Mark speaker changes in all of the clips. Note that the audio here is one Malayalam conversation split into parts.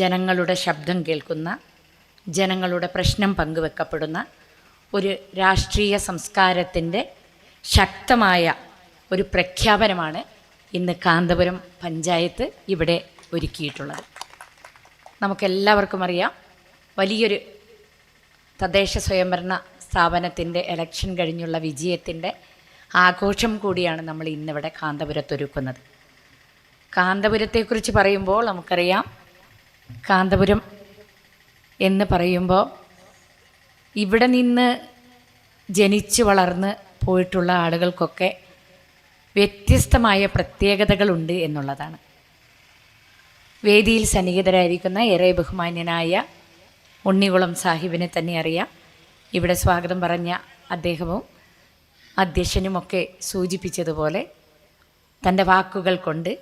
Speaker 1: ജനങ്ങളുടെ ശബ്ദം കേൾക്കുന്ന ജനങ്ങളുടെ പ്രശ്നം പങ്കുവെക്കപ്പെടുന്ന ഒരു രാഷ്ട്രീയ സംസ്കാരത്തിന്റെ ശക്തമായ ഒരു പ്രഖ്യാപനമാണ് ഇന്ന് കാന്തപുരം പഞ്ചായത്ത് ഇവിടെ ഒരുക്കിയിട്ടുള്ളത്. നമുക്കെല്ലാവർക്കും അറിയാം വലിയൊരു തദ്ദേശ സ്വയംഭരണ സ്ഥാപനത്തിന്റെ ഇലക്ഷൻ കഴിഞ്ഞുള്ള വിജയത്തിന്റെ ആഘോഷം കൂടിയാണ് നമ്മൾ ഇന്നിവിടെ കാന്തപുരത്തൊരുക്കുന്നത്. കാന്തപുരത്തെക്കുറിച്ച് പറയുമ്പോൾ നമുക്കറിയാം കാന്തപുരം എന്ന് പറയുമ്പോൾ ഇവിടെ നിന്ന് ജനിച്ച് വളർന്ന് പോയിട്ടുള്ള ആളുകൾക്കൊക്കെ വ്യത്യസ്തമായ പ്രത്യേകതകളുണ്ട് എന്നുള്ളതാണ്. വേദിയിൽ സന്നിഹിതരായിരിക്കുന്ന ഏറെ ബഹുമാന്യനായ ഉണ്ണികുളം സാഹിബിനെ തന്നെ അറിയാം. ഇവിടെ സ്വാഗതം പറഞ്ഞ അദ്ദേഹവും അധ്യക്ഷനുമൊക്കെ സൂചിപ്പിച്ചതുപോലെ തന്റെ വാക്കുകൾ കൊണ്ട്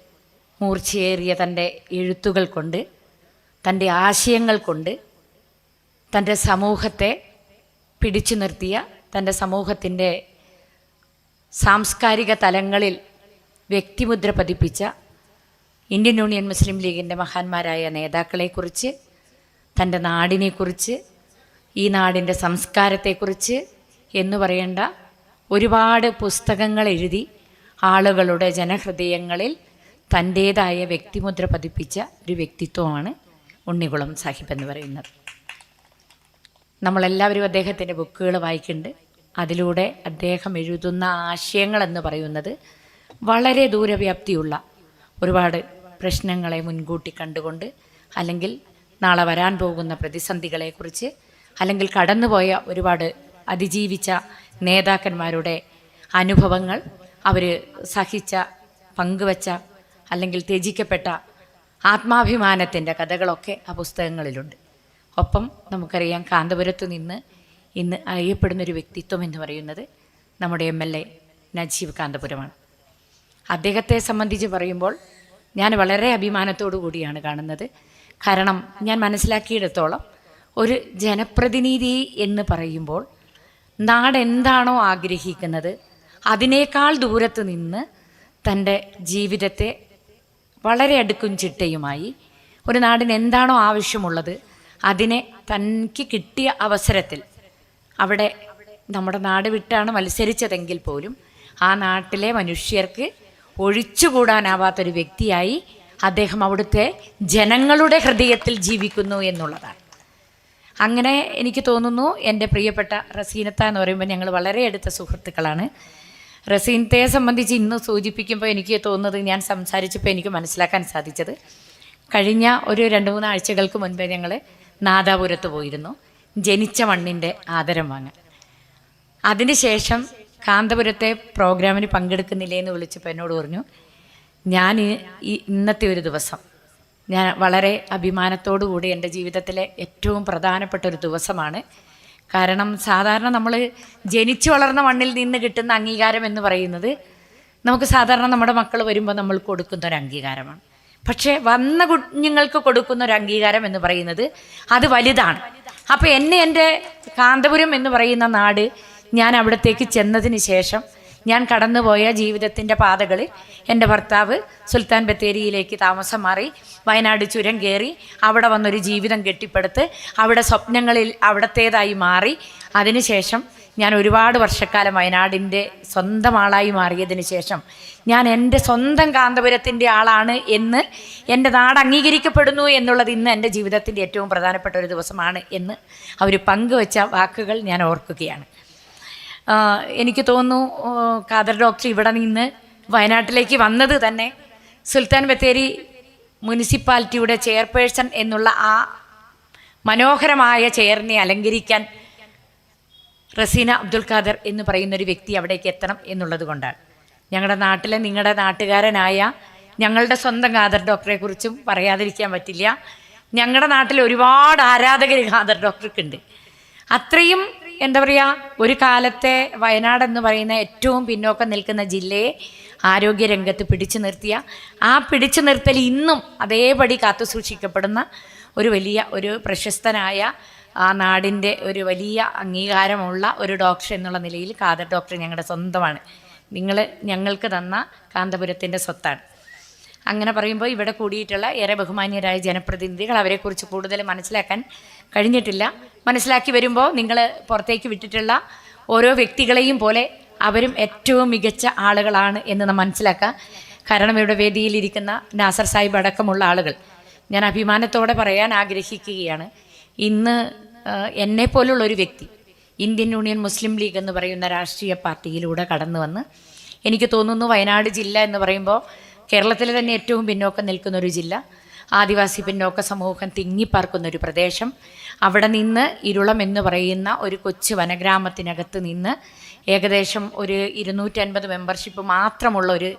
Speaker 1: മൂർച്ചയേറിയ തന്റെ എഴുത്തുകൾ കൊണ്ട് തന്റെ ആശയങ്ങൾ കൊണ്ട് തന്റെ സമൂഹത്തെ പിടിച്ചു നിർത്തിയ തന്റെ സമൂഹത്തിന്റെ സാംസ്കാരിക തലങ്ങളിൽ വ്യക്തിമുദ്ര പതിപ്പിച്ച ഇന്ത്യൻ യൂണിയൻ മുസ്ലിം ലീഗിന്റെ മഹാന്മാരായ നേതാക്കളെക്കുറിച്ച് തന്റെ നാടിനെക്കുറിച്ച് ഈ നാടിന്റെ സംസ്കാരത്തെക്കുറിച്ച് എന്ന് പറയേണ്ട ഒരുപാട് പുസ്തകങ്ങൾ എഴുതി ആളുകളുടെ ജനഹൃദയങ്ങളിൽ തന്റേതായ വ്യക്തിമുദ്ര പതിപ്പിച്ച ഒരു വ്യക്തിത്വമാണ് ഉണ്ണികുളം സാഹിബ് എന്ന് പറയുന്നത്. നമ്മളെല്ലാവരും അദ്ദേഹത്തിന്റെ ബുക്കുകൾ വായിക്കുന്നുണ്ട്. അതിലൂടെ അദ്ദേഹം എഴുതുന്ന ആശയങ്ങൾ എന്ന് പറയുന്നത് വളരെ ദൂരവ്യാപ്തിയുള്ള ഒരുപാട് പ്രശ്നങ്ങളെ മുൻകൂട്ടി കണ്ടുകൊണ്ട് അല്ലെങ്കിൽ നാളെ വരാൻ പോകുന്ന പ്രതിസന്ധികളെക്കുറിച്ച് അല്ലെങ്കിൽ കടന്നുപോയ ഒരുപാട് അതിജീവിച്ച നേതാക്കന്മാരുടെ അനുഭവങ്ങൾ അവർ സഹിച്ച പങ്കുവച്ച അല്ലെങ്കിൽ ത്യജിക്കപ്പെട്ട ആത്മാഭിമാനത്തിന്റെ കഥകളൊക്കെ ആ പുസ്തകങ്ങളിലുണ്ട്. ഒപ്പം നമുക്കറിയാം കാന്തപുരത്ത് നിന്ന് ഇന്ന് അറിയപ്പെടുന്നൊരു വ്യക്തിത്വം എന്ന് പറയുന്നത് നമ്മുടെ എം എൽ എ നജീവ് കാന്തപുരമാണ്. അദ്ദേഹത്തെ സംബന്ധിച്ച് പറയുമ്പോൾ ഞാൻ വളരെ അഭിമാനത്തോടു കൂടിയാണ് കാണുന്നത്. കാരണം ഞാൻ മനസ്സിലാക്കിയിടത്തോളം ഒരു ജനപ്രതിനിധി എന്ന് പറയുമ്പോൾ നാടെന്താണോ ആഗ്രഹിക്കുന്നത് അതിനേക്കാൾ ദൂരത്ത് നിന്ന് തന്റെ ജീവിതത്തെ വളരെ അടുക്കും ചിട്ടയുമായി. ഒരു നാടിന് എന്താണോ ആവശ്യമുള്ളത് അതിനെ തനിക്ക് കിട്ടിയ അവസരത്തിൽ അവിടെ നമ്മുടെ നാട് വിട്ടാണ് മത്സരിച്ചതെങ്കിൽ പോലും ആ നാട്ടിലെ മനുഷ്യർക്ക് ഒഴിച്ചുകൂടാനാവാത്തൊരു വ്യക്തിയായി അദ്ദേഹം അവിടുത്തെ ജനങ്ങളുടെ ഹൃദയത്തിൽ ജീവിക്കുന്നു എന്നുള്ളതാണ്. അങ്ങനെ എനിക്ക് തോന്നുന്നു എന്റെ പ്രിയപ്പെട്ട റസീനത്ത എന്ന് പറയുമ്പോൾ ഞങ്ങൾ വളരെ അടുത്ത സുഹൃത്തുക്കളാണ്. റസീനത്തെ സംബന്ധിച്ച് ഇന്ന് സൂചിപ്പിക്കുമ്പോൾ എനിക്ക് തോന്നുന്നത് ഞാൻ സംസാരിച്ചപ്പോൾ എനിക്ക് മനസ്സിലാക്കാൻ സാധിച്ചത്. കഴിഞ്ഞ ഒരു രണ്ട് മൂന്ന് ആഴ്ചകൾക്ക് മുൻപേ ഞങ്ങൾ നാദാപുരത്ത് പോയിരുന്നു. ജനിച്ച മണ്ണിന്റെ ആദരം വാങ്ങാൻ. അതിനുശേഷം കാന്തപുരത്തെ പ്രോഗ്രാമിന് പങ്കെടുക്കുന്നില്ലേ എന്ന് വിളിച്ചപ്പോൾ എന്നോട് പറഞ്ഞു ഞാൻ ഇന്നത്തെ ഒരു ദിവസം ഞാൻ വളരെ അഭിമാനത്തോടു കൂടി എന്റെ ജീവിതത്തിലെ ഏറ്റവും പ്രധാനപ്പെട്ട ഒരു ദിവസമാണ് കാരണം സാധാരണ നമ്മൾ ജനിച്ചു വളർന്ന മണ്ണിൽ നിന്ന് കിട്ടുന്ന അംഗീകാരം എന്ന് പറയുന്നത് നമുക്ക് സാധാരണ നമ്മുടെ മക്കൾ വരുമ്പോൾ നമ്മൾ കൊടുക്കുന്ന ഒരു അംഗീകാരമാണ്. പക്ഷേ വന്ന കുഞ്ഞുങ്ങൾക്ക് കൊടുക്കുന്ന ഒരു അംഗീകാരം എന്ന് പറയുന്നത് അത് വലുതാണ്. അപ്പോൾ എന്നെ എന്റെ കാന്തപുരം എന്ന് പറയുന്ന നാട് ഞാൻ അവിടത്തേക്ക് ചെന്നതിന് ശേഷം ഞാൻ കടന്നുപോയ ജീവിതത്തിന്റെ പാതകളിൽ എന്റെ ഭർത്താവ് സുൽത്താൻ ബത്തേരിയിലേക്ക് താമസം മാറി വയനാട് ചുരം കയറി അവിടെ വന്നൊരു ജീവിതം കെട്ടിപ്പടുത്ത് അവിടെ സ്വപ്നങ്ങളിൽ അവിടത്തേതായി മാറി. അതിനുശേഷം ഞാൻ ഒരുപാട് വർഷക്കാലം വയനാടിന്റെ സ്വന്തം ആളായി മാറിയതിന് ശേഷം ഞാൻ എന്റെ സ്വന്തം കാന്തപുരത്തിന്റെ ആളാണ് എന്ന് എന്റെ നാട് അംഗീകരിക്കപ്പെടുന്നു എന്നുള്ളത് ഇന്ന് എന്റെ ജീവിതത്തിന്റെ ഏറ്റവും പ്രധാനപ്പെട്ട ഒരു ദിവസമാണ് എന്ന് അവർ പങ്കുവച്ച വാക്കുകൾ ഞാൻ ഓർക്കുകയാണ്. എനിക്ക് തോന്നുന്നു ഖാദർ ഡോക്ടർ ഇവിടെ നിന്ന് വയനാട്ടിലേക്ക് വന്നത് തന്നെ സുൽത്താൻ ബത്തേരി മുനിസിപ്പാലിറ്റിയുടെ ചെയർപേഴ്സൺ എന്നുള്ള ആ മനോഹരമായ ചെയറിനെ അലങ്കരിക്കാൻ റസീന അബ്ദുൽ ഖാദർ എന്ന് പറയുന്ന ഒരു വ്യക്തി അവിടേക്ക് എത്തണം എന്നുള്ളത് കൊണ്ടാണ്. ഞങ്ങളുടെ നാട്ടിലെ നിങ്ങളുടെ നാട്ടുകാരനായ ഞങ്ങളുടെ സ്വന്തം ഖാദർ ഡോക്ടറെ കുറിച്ചും പറയാതിരിക്കാൻ പറ്റില്ല. ഞങ്ങളുടെ നാട്ടിൽ ഒരുപാട് ആരാധകർ ഖാദർ ഡോക്ടർക്കുണ്ട്. അത്രയും എന്താ പറയുക ഒരു കാലത്തെ വയനാട് എന്ന് പറയുന്ന ഏറ്റവും പിന്നോക്കം നിൽക്കുന്ന ജില്ലയെ ആരോഗ്യരംഗത്ത് പിടിച്ചു നിർത്തിയ ആ പിടിച്ചു നിർത്തൽ ഇന്നും അതേപടി കാത്തു സൂക്ഷിക്കപ്പെടുന്ന ഒരു വലിയ ഒരു പ്രശസ്തനായ ആ നാടിന്റെ ഒരു വലിയ അംഗീകാരമുള്ള ഒരു ഡോക്ടർ എന്നുള്ള നിലയിൽ കാതർ ഡോക്ടർ ഞങ്ങളുടെ സ്വന്തമാണ്. നിങ്ങൾ ഞങ്ങൾക്ക് തന്ന കാന്തപുരത്തിന്റെ സ്വത്താണ്. അങ്ങനെ പറയുമ്പോൾ ഇവിടെ കൂടിയിട്ടുള്ള ഏറെ ബഹുമാന്യരായ ജനപ്രതിനിധികൾ അവരെക്കുറിച്ച് കൂടുതൽ മനസ്സിലാക്കാൻ കഴിഞ്ഞിട്ടില്ല. മനസ്സിലാക്കി വരുമ്പോൾ നിങ്ങൾ പുറത്തേക്ക് വിട്ടിട്ടുള്ള ഓരോ വ്യക്തികളെയും പോലെ അവരും ഏറ്റവും മികച്ച ആളുകളാണ് എന്ന് നാം മനസ്സിലാക്കുക കാരണം ഇവിടെ വേദിയിലിരിക്കുന്ന നാസർ സാഹിബ് അടക്കമുള്ള ആളുകൾ. ഞാൻ അഭിമാനത്തോടെ പറയാൻ ആഗ്രഹിക്കുകയാണ്. ഇന്ന് എന്നെ പോലുള്ള ഒരു വ്യക്തി ഇന്ത്യൻ യൂണിയൻ മുസ്ലിം ലീഗ് എന്ന് പറയുന്ന രാഷ്ട്രീയ പാർട്ടിയിലൂടെ കടന്നു വന്ന് എനിക്ക് തോന്നുന്നു വയനാട് ജില്ല എന്ന് പറയുമ്പോൾ കേരളത്തിലെ തന്നെ ഏറ്റവും പിന്നോക്കം നിൽക്കുന്ന ഒരു ജില്ല. ആദിവാസി പിന്നോക്ക സമൂഹം തിങ്ങിപ്പാർക്കുന്ന ഒരു പ്രദേശം. അവിടെ നിന്ന് ഇരുളം എന്ന് പറയുന്ന ഒരു കൊച്ചു വനഗ്രാമത്തിനകത്ത് നിന്ന് ഏകദേശം ഒരു ഇരുന്നൂറ്റൻപത് മെമ്പർഷിപ്പ് മാത്രമുള്ള ഒരു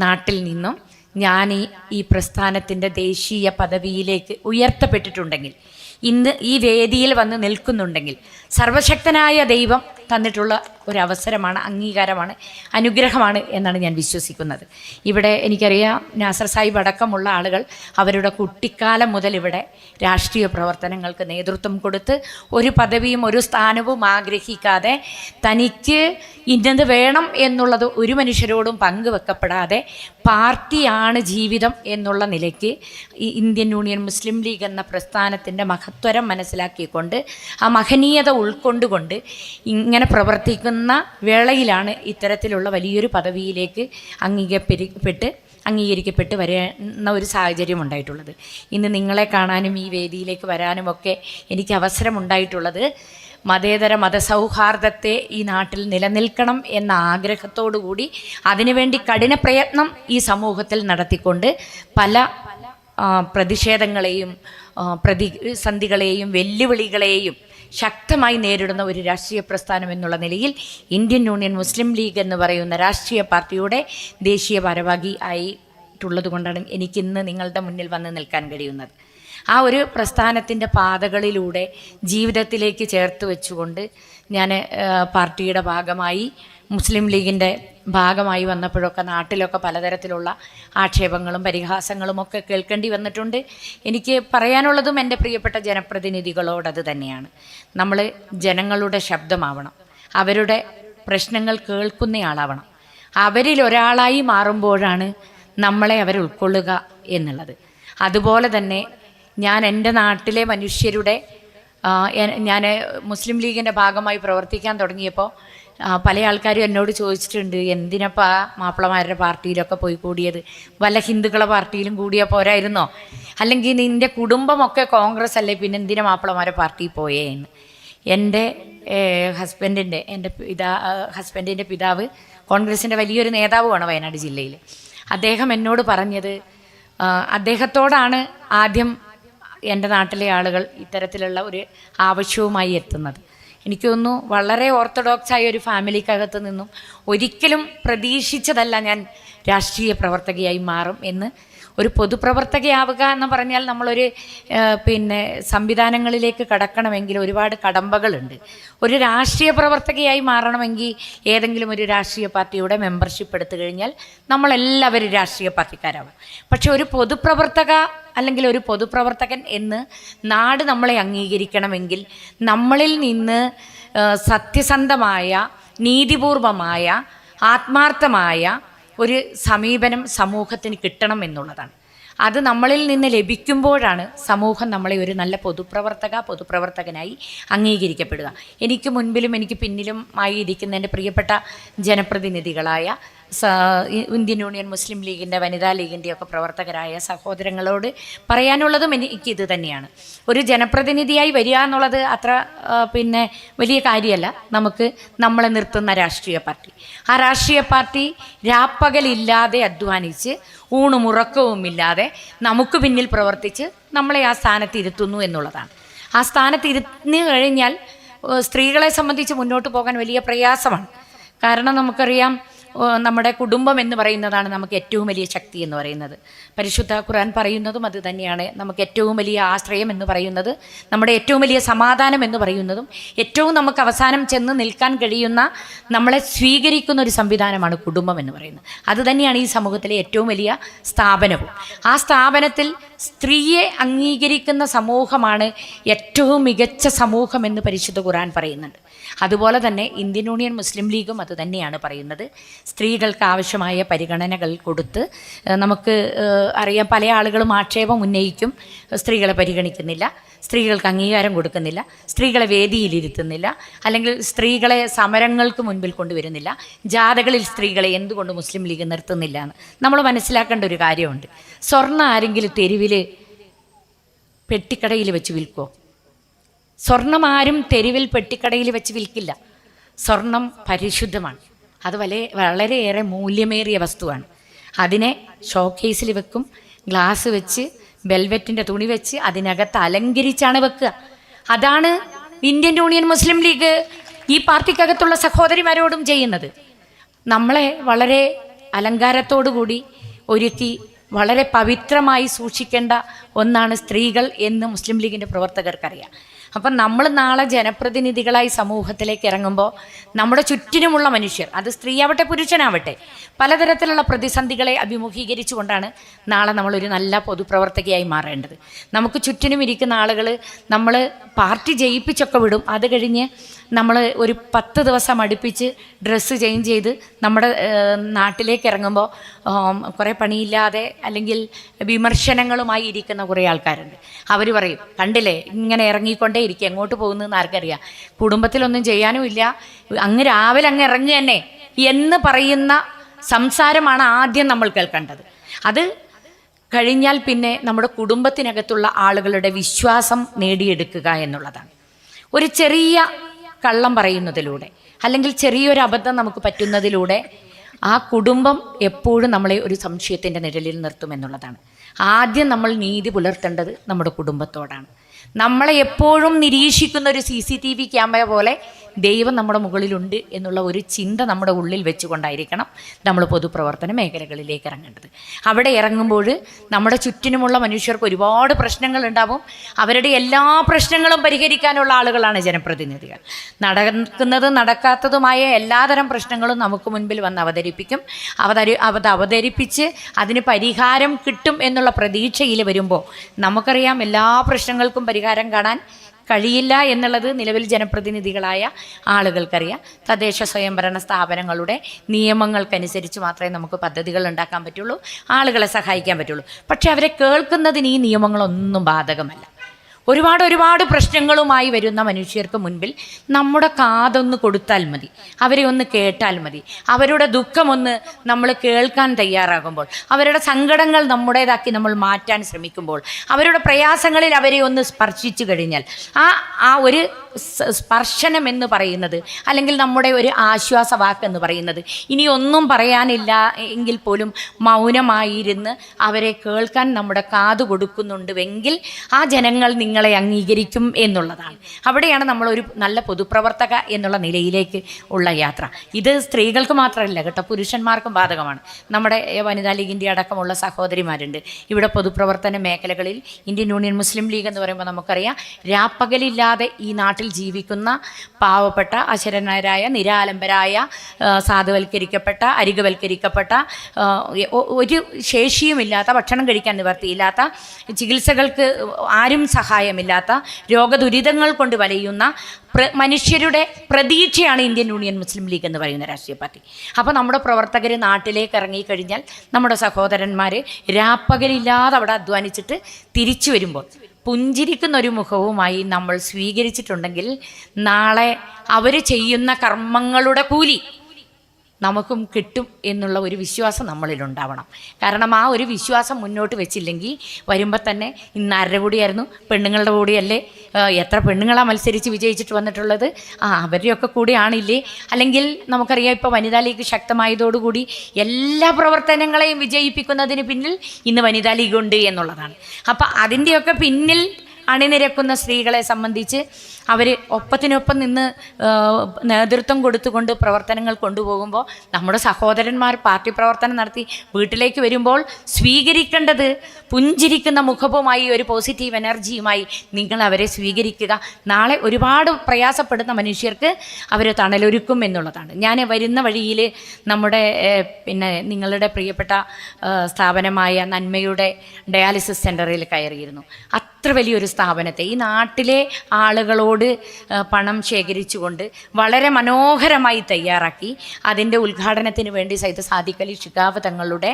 Speaker 1: നാട്ടിൽ നിന്നും ഞാൻ ഈ ഈ പ്രസ്ഥാനത്തിന്റെ ദേശീയ പദവിയിലേക്ക് ഉയർത്തപ്പെട്ടിട്ടുണ്ടെങ്കിൽ ഇന്ന് ഈ വേദിയിൽ വന്ന് നിൽക്കുന്നുണ്ടെങ്കിൽ സർവശക്തനായ ദൈവം തന്നിട്ടുള്ള ഒരു അവസരമാണ് അംഗീകാരമാണ് അനുഗ്രഹമാണ് എന്നാണ് ഞാൻ വിശ്വസിക്കുന്നത്. ഇവിടെ എനിക്കറിയാം നാസർ സാഹിബ് അടക്കമുള്ള ആളുകൾ അവരുടെ കുട്ടിക്കാലം മുതൽ ഇവിടെ രാഷ്ട്രീയ പ്രവർത്തനങ്ങൾക്ക് നേതൃത്വം കൊടുത്ത് ഒരു പദവിയും ഒരു സ്ഥാനവും ആഗ്രഹിക്കാതെ തനിക്ക് ഇന്നത് വേണം എന്നുള്ളത് ഒരു മനുഷ്യരോടും പങ്കുവെക്കപ്പെടാതെ പാർട്ടിയാണ് ജീവിതം എന്നുള്ള നിലയ്ക്ക് ഈ ഇന്ത്യൻ യൂണിയൻ മുസ്ലിം ലീഗ് എന്ന പ്രസ്ഥാനത്തിന്റെ മഹത്വരം മനസ്സിലാക്കിക്കൊണ്ട് ആ മഹനീയത ഉൾക്കൊണ്ടുകൊണ്ട് ഇങ്ങനെ പ്രവർത്തിക്കുന്ന വേളയിലാണ് ഇത്തരത്തിലുള്ള വലിയൊരു പദവിയിലേക്ക് അംഗീകരിക്കപ്പെട്ട് അംഗീകരിക്കപ്പെട്ട് വരുന്ന ഒരു സാഹചര്യം ഉണ്ടായിട്ടുള്ളത്. ഇന്ന് നിങ്ങളെ കാണാനും ഈ വേദിയിലേക്ക് വരാനും ഒക്കെ എനിക്ക് അവസരമുണ്ടായിട്ടുള്ളത് മതേതര മതസൗഹാർദ്ദത്തെ ഈ നാട്ടിൽ നിലനിൽക്കണം എന്ന ആഗ്രഹത്തോടു കൂടി അതിനുവേണ്ടി കഠിന പ്രയത്നം ഈ സമൂഹത്തിൽ നടത്തിക്കൊണ്ട് പല പ്രതിഷേധങ്ങളെയും പ്രതിസന്ധികളെയും വെല്ലുവിളികളെയും ശക്തമായി നേരിടുന്ന ഒരു രാഷ്ട്രീയ പ്രസ്ഥാനം എന്നുള്ള നിലയിൽ ഇന്ത്യൻ യൂണിയൻ മുസ്ലിം ലീഗ് എന്ന് പറയുന്ന രാഷ്ട്രീയ പാർട്ടിയുടെ ദേശീയ ഭാരവാഹി ആയിട്ടുള്ളത് കൊണ്ടാണ് എനിക്കിന്ന് നിങ്ങളുടെ മുന്നിൽ വന്ന് നിൽക്കാൻ കഴിയുന്നത്. ആ ഒരു പ്രസ്ഥാനത്തിന്റെ പാതകളിലൂടെ ജീവിതത്തിലേക്ക് ചേർത്ത് വെച്ചുകൊണ്ട് ഞാൻ പാർട്ടിയുടെ ഭാഗമായി മുസ്ലിം ലീഗിന്റെ ഭാഗമായി വന്നപ്പോഴൊക്കെ നാട്ടിലൊക്കെ പലതരത്തിലുള്ള ആക്ഷേപങ്ങളും പരിഹാസങ്ങളും ഒക്കെ കേൾക്കേണ്ടി വന്നിട്ടുണ്ട്. എനിക്ക് പറയാനുള്ളതും എന്റെ പ്രിയപ്പെട്ട ജനപ്രതിനിധികളോട് അത് തന്നെയാണ്. നമ്മൾ ജനങ്ങളുടെ ശബ്ദമാവണം. അവരുടെ പ്രശ്നങ്ങൾ കേൾക്കുന്നയാളാവണം. അവരിൽ ഒരാളായി മാറുമ്പോഴാണ് നമ്മളെ അവർ ഉൾക്കൊള്ളുക എന്നുള്ളത്. അതുപോലെ തന്നെ ഞാൻ എന്റെ നാട്ടിലെ മനുഷ്യരുടെ ഞാൻ മുസ്ലിം ലീഗിന്റെ ഭാഗമായി പ്രവർത്തിക്കാൻ തുടങ്ങിയപ്പോൾ പല ആൾക്കാരും എന്നോട് ചോദിച്ചിട്ടുണ്ട് എന്തിനപ്പാ മാപ്പിളമാരുടെ പാർട്ടിയിലൊക്കെ പോയി കൂടിയത്? വല്ല ഹിന്ദുക്കളെ പാർട്ടിയിലും കൂടിയാൽ പോരായിരുന്നോ? അല്ലെങ്കിൽ നിന്റെ കുടുംബമൊക്കെ കോൺഗ്രസ് അല്ലേ പിന്നെ എന്തിനാ മാപ്പിളമാരെ പാർട്ടിയിൽ പോയേ? എന്ന്. എന്റെ ഹസ്ബൻഡിന്റെ എന്റെ പിതാ ഹസ്ബൻഡിന്റെ പിതാവ് കോൺഗ്രസിന്റെ വലിയൊരു നേതാവുമാണ് വയനാട് ജില്ലയിൽ. അദ്ദേഹം എന്നോട് പറഞ്ഞത് അദ്ദേഹത്തോടാണ് ആദ്യം എന്റെ നാട്ടിലെ ആളുകൾ ഇത്തരത്തിലുള്ള ഒരു ആവശ്യവുമായി എത്തുന്നത്. എനിക്ക് തോന്നുന്നു വളരെ ഓർത്തഡോക്സ് ആയ ഒരു ഫാമിലിക്കകത്ത് നിന്നും ഒരിക്കലും പ്രതീക്ഷിച്ചതല്ല ഞാൻ രാഷ്ട്രീയ പ്രവർത്തകയായി മാറും എന്ന്. ഒരു പൊതുപ്രവർത്തകയാവുക എന്ന് പറഞ്ഞാൽ നമ്മളൊരു പിന്നെ സംവിധാനങ്ങളിലേക്ക് കടക്കണമെങ്കിൽ ഒരുപാട് കടമ്പകളുണ്ട്. ഒരു രാഷ്ട്രീയ പ്രവർത്തകയായി മാറണമെങ്കിൽ ഏതെങ്കിലും ഒരു രാഷ്ട്രീയ പാർട്ടിയുടെ മെമ്പർഷിപ്പ് എടുത്തു കഴിഞ്ഞാൽ നമ്മളെല്ലാവരും രാഷ്ട്രീയ പാർട്ടിക്കാരാവും. പക്ഷെ ഒരു പൊതുപ്രവർത്തക അല്ലെങ്കിൽ ഒരു പൊതുപ്രവർത്തകൻ എന്ന് നാട് നമ്മളെ അംഗീകരിക്കണമെങ്കിൽ നമ്മളിൽ നിന്ന് സത്യസന്ധമായ നീതിപൂർവമായ ആത്മാർത്ഥമായ ഒരു സമീപനം സമൂഹത്തിന് കിട്ടണം എന്നുള്ളതാണ്. അത് നമ്മളിൽ നിന്ന് ലഭിക്കുമ്പോഴാണ് സമൂഹം നമ്മളെ ഒരു നല്ല പൊതുപ്രവർത്തക പൊതുപ്രവർത്തകനായി അംഗീകരിക്കപ്പെടുക. എനിക്ക് മുൻപിലും എനിക്ക് പിന്നിലും ഇരിക്കുന്ന എന്റെ പ്രിയപ്പെട്ട ജനപ്രതിനിധികളായ ഇന്ത്യൻ യൂണിയൻ മുസ്ലിം ലീഗിന്റെ വനിതാ ലീഗിന്റെ ഒക്കെ പ്രവർത്തകരായ സഹോദരങ്ങളോട് പറയാനുള്ളതും എനിക്ക് ഇത് തന്നെയാണ്. ഒരു ജനപ്രതിനിധിയായി വരിക എന്നുള്ളത് അത്ര പിന്നെ വലിയ കാര്യമല്ല. നമുക്ക് നമ്മളെ നിർത്തുന്ന രാഷ്ട്രീയ പാർട്ടി. ആ രാഷ്ട്രീയ പാർട്ടി രാപ്പകലില്ലാതെ അധ്വാനിച്ച് ഊണും ഉറക്കവുമില്ലാതെ നമുക്ക് പിന്നിൽ പ്രവർത്തിച്ച് നമ്മളെ ആ സ്ഥാനത്ത് ഇരുത്തുന്നു എന്നുള്ളതാണ്. ആ സ്ഥാനത്ത് ഇരുന്ന് കഴിഞ്ഞാൽ സ്ത്രീകളെ സംബന്ധിച്ച് മുന്നോട്ട് പോകാൻ വലിയ പ്രയാസമാണ്. കാരണം നമുക്കറിയാം നമ്മുടെ കുടുംബം എന്ന് പറയുന്നതാണ് നമുക്ക് ഏറ്റവും വലിയ ശക്തി എന്ന് പറയുന്നത്. പരിശുദ്ധ ഖുർആൻ പറയുന്നതും അത് തന്നെയാണ്. നമുക്ക് ഏറ്റവും വലിയ ആശ്രയം എന്ന് പറയുന്നത് നമ്മുടെ ഏറ്റവും വലിയ സമാധാനം എന്ന് പറയുന്നതും ഏറ്റവും നമുക്ക് അവസാനം ചെന്ന് നിൽക്കാൻ കഴിയുന്ന നമ്മളെ സ്വീകരിക്കുന്ന ഒരു സംവിധാനമാണ് കുടുംബം എന്ന് പറയുന്നത്. അത് തന്നെയാണ് ഈ സമൂഹത്തിലെ ഏറ്റവും വലിയ സ്ഥാപനവും. ആ സ്ഥാപനത്തിൽ സ്ത്രീയെ അംഗീകരിക്കുന്ന സമൂഹമാണ് ഏറ്റവും മികച്ച സമൂഹം എന്ന് പരിശുദ്ധ ഖുർആൻ പറയുന്നുണ്ട്. അതുപോലെ തന്നെ ഇന്ത്യൻ യൂണിയൻ മുസ്ലിം ലീഗും അത് തന്നെയാണ് പറയുന്നത്. സ്ത്രീകൾക്ക് ആവശ്യമായ പരിഗണനകൾ കൊടുത്ത് നമുക്ക് അറിയാം പല ആളുകളും ആക്ഷേപം ഉന്നയിക്കും സ്ത്രീകളെ പരിഗണിക്കുന്നില്ല സ്ത്രീകൾക്ക് അംഗീകാരം കൊടുക്കുന്നില്ല സ്ത്രീകളെ വേദിയിലിരുത്തുന്നില്ല അല്ലെങ്കിൽ സ്ത്രീകളെ സമരങ്ങൾക്ക് മുൻപിൽ കൊണ്ടുവരുന്നില്ല ജാഥകളിൽ സ്ത്രീകളെ എന്തുകൊണ്ട് മുസ്ലിം ലീഗ് നിർത്തുന്നില്ല എന്ന്. നമ്മൾ മനസ്സിലാക്കേണ്ട ഒരു കാര്യമുണ്ട്. സ്വർണ ആരെങ്കിലും തെരുവിൽ പെട്ടിക്കടയിൽ വെച്ച് വിൽക്കുമോ സ്വർണം ആരും തെരുവിൽ പെട്ടിക്കടയിൽ വെച്ച് വിൽക്കില്ല. സ്വർണം പരിശുദ്ധമാണ്. അത് വലിയ വളരെയേറെ മൂല്യമേറിയ വസ്തുവാണ്. അതിനെ ഷോക്കേസിൽ വെക്കും ഗ്ലാസ് വെച്ച് വെൽവെറ്റിന്റെ തുണി വെച്ച് അതിനകത്ത് അലങ്കരിച്ചാണ് വെക്കുക. അതാണ് ഇന്ത്യൻ യൂണിയൻ മുസ്ലിം ലീഗ് ഈ പാർട്ടിക്കകത്തുള്ള സഹോദരിമാരോടും ചെയ്യുന്നത്. നമ്മളെ വളരെ അലങ്കാരത്തോടു കൂടി ഒരുക്കി വളരെ പവിത്രമായി സൂക്ഷിക്കേണ്ട ഒന്നാണ് സ്ത്രീകൾ എന്ന് മുസ്ലിം ലീഗിന്റെ പ്രവർത്തകർക്കറിയാം. അപ്പം നമ്മൾ നാളെ ജനപ്രതിനിധികളായി സമൂഹത്തിലേക്ക് ഇറങ്ങുമ്പോൾ നമ്മുടെ ചുറ്റിനുമുള്ള മനുഷ്യർ അത് സ്ത്രീയാവട്ടെ പുരുഷനാവട്ടെ പലതരത്തിലുള്ള പ്രതിസന്ധികളെ അഭിമുഖീകരിച്ചുകൊണ്ടാണ് നാളെ നമ്മളൊരു നല്ല പൊതുപ്രവർത്തകയായി മാറേണ്ടത്. നമുക്ക് ചുറ്റിനും ഇരിക്കുന്ന ആളുകൾ നമ്മൾ പാർട്ടി ജയിപ്പിച്ചൊക്കെ വിടും. അത് കഴിഞ്ഞ് നമ്മൾ ഒരു പത്ത് ദിവസം അടുപ്പിച്ച് ഡ്രസ്സ് ചേഞ്ച് ചെയ്ത് നമ്മുടെ നാട്ടിലേക്ക് ഇറങ്ങുമ്പോൾ കുറേ പണിയില്ലാതെ അല്ലെങ്കിൽ വിമർശനങ്ങളുമായി ഇരിക്കുന്ന കുറേ ആൾക്കാരുണ്ട്. അവർ പറയും കണ്ടില്ലേ ഇങ്ങനെ ഇറങ്ങിക്കൊണ്ടേ ഇരിക്കുക എങ്ങോട്ട് പോകുന്നതെന്ന് ആർക്കറിയാം. കുടുംബത്തിലൊന്നും ചെയ്യാനും ഇല്ല. അങ്ങ് രാവിലെ അങ്ങ് ഇറങ്ങി തന്നെ എന്ന് പറയുന്ന സംസാരമാണ് ആദ്യം നമ്മൾ കേൾക്കേണ്ടത്. അത് കഴിഞ്ഞാൽ പിന്നെ നമ്മുടെ കുടുംബത്തിനകത്തുള്ള ആളുകളുടെ വിശ്വാസം നേടിയെടുക്കുക എന്നുള്ളതാണ്. ഒരു ചെറിയ കള്ളം പറയുന്നതിലൂടെ അല്ലെങ്കിൽ ചെറിയൊരു അബദ്ധം നമുക്ക് പറ്റുന്നതിലൂടെ ആ കുടുംബം എപ്പോഴും നമ്മളെ ഒരു സംശയത്തിന്റെ നിഴലിൽ നിർത്തുമെന്നുള്ളതാണ് ആദ്യം നമ്മൾ നീതി പുലർത്തേണ്ടത് നമ്മുടെ കുടുംബത്തോടാണ്. നമ്മളെ എപ്പോഴും നിരീക്ഷിക്കുന്ന ഒരു C C T V camera പോലെ ദൈവം നമ്മുടെ മുകളിലുണ്ട് എന്നുള്ള ഒരു ചിന്ത നമ്മുടെ ഉള്ളിൽ വെച്ചുകൊണ്ടായിരിക്കണം നമ്മൾ പൊതുപ്രവർത്തന മേഖലകളിലേക്ക് ഇറങ്ങേണ്ടത്. അവിടെ ഇറങ്ങുമ്പോൾ നമ്മുടെ ചുറ്റിനുമുള്ള മനുഷ്യർക്ക് ഒരുപാട് പ്രശ്നങ്ങൾ ഉണ്ടാവും. അവരുടെ എല്ലാ പ്രശ്നങ്ങളും പരിഹരിക്കാനുള്ള ആളുകളാണ് ജനപ്രതിനിധികൾ. നടക്കുന്നതും നടക്കാത്തതുമായ എല്ലാതരം പ്രശ്നങ്ങളും നമുക്ക് മുൻപിൽ വന്ന് അവതരിപ്പിക്കും. അവതരി അത് അവതരിപ്പിച്ച് അതിന് പരിഹാരം കിട്ടും എന്നുള്ള പ്രതീക്ഷയിൽ വരുമ്പോൾ നമുക്കറിയാം എല്ലാ പ്രശ്നങ്ങൾക്കും പരിഹാരം കാണാൻ കഴിയില്ല എന്നുള്ളത് നിലവിൽ ജനപ്രതിനിധികളായ ആളുകൾക്കറിയാം. തദ്ദേശ സ്വയംഭരണ സ്ഥാപനങ്ങളുടെ നിയമങ്ങൾക്കനുസരിച്ച് മാത്രമേ നമുക്ക് പദ്ധതികൾ ഉണ്ടാക്കാൻ പറ്റുള്ളൂ ആളുകളെ സഹായിക്കാൻ പറ്റുള്ളൂ. പക്ഷേ അവരെ കേൾക്കുന്നതിന് ഈ നിയമങ്ങളൊന്നും ബാധകമല്ല. ഒരുപാട് ഒരുപാട് പ്രശ്നങ്ങളുമായി വരുന്ന മനുഷ്യർക്ക് മുൻപിൽ നമ്മുടെ കാതൊന്ന് കൊടുത്താൽ മതി. അവരെ ഒന്ന് കേട്ടാൽ മതി. അവരുടെ ദുഃഖമൊന്ന് നമ്മൾ കേൾക്കാൻ തയ്യാറാകുമ്പോൾ അവരുടെ സങ്കടങ്ങൾ നമ്മുടേതാക്കി നമ്മൾ മാറ്റാൻ ശ്രമിക്കുമ്പോൾ അവരുടെ പ്രയാസങ്ങളിൽ അവരെ ഒന്ന് സ്പർശിച്ചു കഴിഞ്ഞാൽ ആ ആ ഒരു സ്പർശനം എന്ന് പറയുന്നത് അല്ലെങ്കിൽ നമ്മുടെ ഒരു ആശ്വാസവാക്ക് എന്ന് പറയുന്നത് ഇനി ഒന്നും പറയാനില്ല എങ്കിൽ പോലും മൗനമായിരുന്ന് അവരെ കേൾക്കാൻ നമ്മുടെ കാത് കൊടുക്കുന്നുണ്ടുവെങ്കിൽ ആ ജനങ്ങൾ നിങ്ങളെ അംഗീകരിക്കും എന്നുള്ളതാണ്. അവിടെയാണ് നമ്മളൊരു നല്ല പൊതുപ്രവർത്തക എന്നുള്ള നിലയിലേക്ക് ഉള്ള യാത്ര. ഇത് സ്ത്രീകൾക്ക് മാത്രമല്ല കേട്ടോ. പുരുഷന്മാർക്കും ബാധകമാണ്. നമ്മുടെ വനിതാ ലീഗിന്റെ അടക്കമുള്ള സഹോദരിമാരുണ്ട്. ഇവിടെ പൊതുപ്രവർത്തന മേഖലകളിൽ ഇന്ത്യൻ യൂണിയൻ മുസ്ലിം ലീഗ് എന്ന് പറയുമ്പോൾ നമുക്കറിയാം രാപ്പകലില്ലാതെ ഈ നാട്ടിൽ ജീവിക്കുന്ന പാവപ്പെട്ട അശരണരായ നിരാലംബരായ സാധുവൽക്കരിക്കപ്പെട്ട അരികവൽക്കരിക്കപ്പെട്ട ഒരു ശേഷിയുമില്ലാത്ത ഭക്ഷണം കഴിക്കാൻ നിവർത്തിയില്ലാത്ത ചികിത്സകൾക്ക് ആരും സഹായമില്ലാത്ത രോഗദുരിതങ്ങൾ കൊണ്ട് വലയുന്ന മനുഷ്യരുടെ പ്രതീക്ഷയാണ് ഇന്ത്യൻ യൂണിയൻ മുസ്ലിം ലീഗ് എന്ന് പറയുന്ന രാഷ്ട്രീയ പാർട്ടി. അപ്പോൾ നമ്മുടെ പ്രവർത്തകർ നാട്ടിലേക്ക് ഇറങ്ങിക്കഴിഞ്ഞാൽ നമ്മുടെ സഹോദരന്മാർ രാപ്പകലില്ലാതെ അവിടെ അധ്വാനിച്ചിട്ട് തിരിച്ചു വരുമ്പോൾ പുഞ്ചിരിക്കുന്ന ഒരു മുഖവുമായി നമ്മൾ സ്വീകരിച്ചിട്ടുണ്ടെങ്കിൽ നാളെ അവർ ചെയ്യുന്ന കർമ്മങ്ങളുടെ കൂലി നമുക്കും കിട്ടും എന്നുള്ള ഒരു വിശ്വാസം നമ്മളിലുണ്ടാവണം കാരണം ആ ഒരു വിശ്വാസം മുന്നോട്ട് വെച്ചില്ലെങ്കിൽ വരുമ്പോൾ തന്നെ ഇന്ന് ആരുടെ കൂടിയായിരുന്നു? പെണ്ണുങ്ങളുടെ കൂടിയല്ലേ? എത്ര പെണ്ണുങ്ങളാണ് മത്സരിച്ച് വിജയിച്ചിട്ട് വന്നിട്ടുള്ളത്? ആ അവരെയൊക്കെ കൂടിയാണില്ലേ? അല്ലെങ്കിൽ നമുക്കറിയാം ഇപ്പോൾ വനിതാ ലീഗ് ശക്തമായതോടുകൂടി എല്ലാ പ്രവർത്തനങ്ങളെയും വിജയിപ്പിക്കുന്നതിന് പിന്നിൽ ഇന്ന് വനിതാ ലീഗ് ഉണ്ട് എന്നുള്ളതാണ്. അപ്പോൾ അതിന്റെയൊക്കെ പിന്നിൽ അണിനിരക്കുന്ന സ്ത്രീകളെ സംബന്ധിച്ച് അവർ ഒപ്പത്തിനൊപ്പം നിന്ന് നേതൃത്വം കൊടുത്തുകൊണ്ട് പ്രവർത്തനങ്ങൾ കൊണ്ടുപോകുമ്പോൾ നമ്മുടെ സഹോദരന്മാർ പാർട്ടി പ്രവർത്തനം നടത്തി വീട്ടിലേക്ക് വരുമ്പോൾ സ്വീകരിക്കേണ്ടത് പുഞ്ചിരിക്കുന്ന മുഖവുമായി ഒരു പോസിറ്റീവ് എനർജിയുമായി നിങ്ങൾ അവരെ സ്വീകരിക്കുക. നാളെ ഒരുപാട് പ്രയാസപ്പെടുന്ന മനുഷ്യർക്ക് അവർ തണലൊരുക്കും എന്നുള്ളതാണ്. ഞാൻ വരുന്ന വഴിയിൽ നമ്മുടെ പിന്നെ നിങ്ങളുടെ പ്രിയപ്പെട്ട സ്ഥാപനമായ നന്മയുടെ ഡയാലിസിസ് സെന്ററിൽ കയറിയിരുന്നു. അത്ര വലിയൊരു സ്ഥാപനത്തെ. ഈ നാട്ടിലെ ആളുകളോട് കോടി പണം ശേഖരിച്ചുകൊണ്ട് വളരെ മനോഹരമായി തയ്യാറാക്കി. അതിന്റെ ഉദ്ഘാടനത്തിന് വേണ്ടി സൈത സാദിഖ് അലി ഷിഖാവ് തങ്ങളുടെ